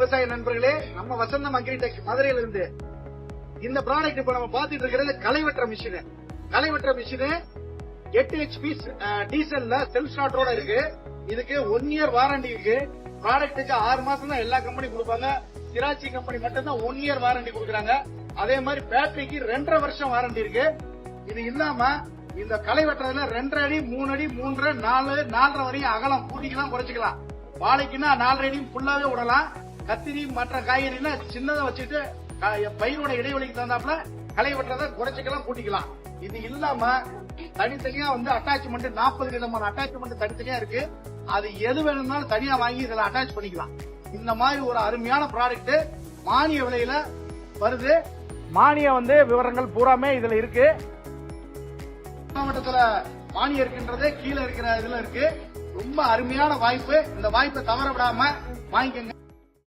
விவசாய நண்பர்களே நம்ம வசந்தம் அக்ரிடெக் மதுரையில இருந்து இந்த ப்ராடக்ட் இப்ப நம்ம பாத்துட்டு இருக்கிறது களை வெட்டுற மிஷின் களை வெட்டுற மிஷின் எட்டு ஹெச்பி டீசல்ல செல்ஃப் ஸ்டார்டரோட இருக்கு. இதுக்கு ஒன் இயர் வாரண்டி இருக்கு. ப்ராடக்ட்டுக்கு ஆறு மாசம் தான் எல்லா கம்பெனி கொடுப்பாங்க. சிராச்சி கம்பெனி மட்டும் தான் ஒன் இயர் வாரண்டி கொடுக்குறாங்க. அதே மாதிரி பேட்டரிக்கு ரெண்டரை வருஷம் வாரண்டி இருக்கு. இது இல்லாம இந்த களை வெட்டுறதுல ரெண்டரை அடி மூணு அடி மூன்றரை நாலு நாலரை வரையும் அகலம். கூட்டிக்கலாம் குறைச்சிக்கலாம். வாழைக்குன்னா நாலரை அடியும் ஃபுல்லாவே விடலாம். கத்திரி மற்ற காய்கறினா சின்னதை வச்சுட்டு பயிரோட இடைவெளிக்கு தகுந்தாப்புல களை வெட்டுறதை குறைச்சிக்கலாம் கூட்டிக்கலாம். இது இல்லாம தனித்தனியா வந்து அட்டாச்மெண்ட் நாற்பது விதமான அட்டாச்மெண்ட் தனித்தனியா இருக்கு. அது எது வேணும்னாலும் தனியா வாங்கி இதுல அட்டாச் பண்ணிக்கலாம். இந்த மாதிரி ஒரு அருமையான ப்ராடக்ட் மானிய விலையில வருது. மானிய வந்து விவரங்கள் பூராமே இதுல இருக்கு. மாவட்டத்துல மானியம் இருக்கின்றது கீழே இருக்கிற இதுல இருக்கு. ரொம்ப அருமையான வாய்ப்பு. இந்த வாய்ப்பை தவற விடாம வாங்கிக்கோங்க.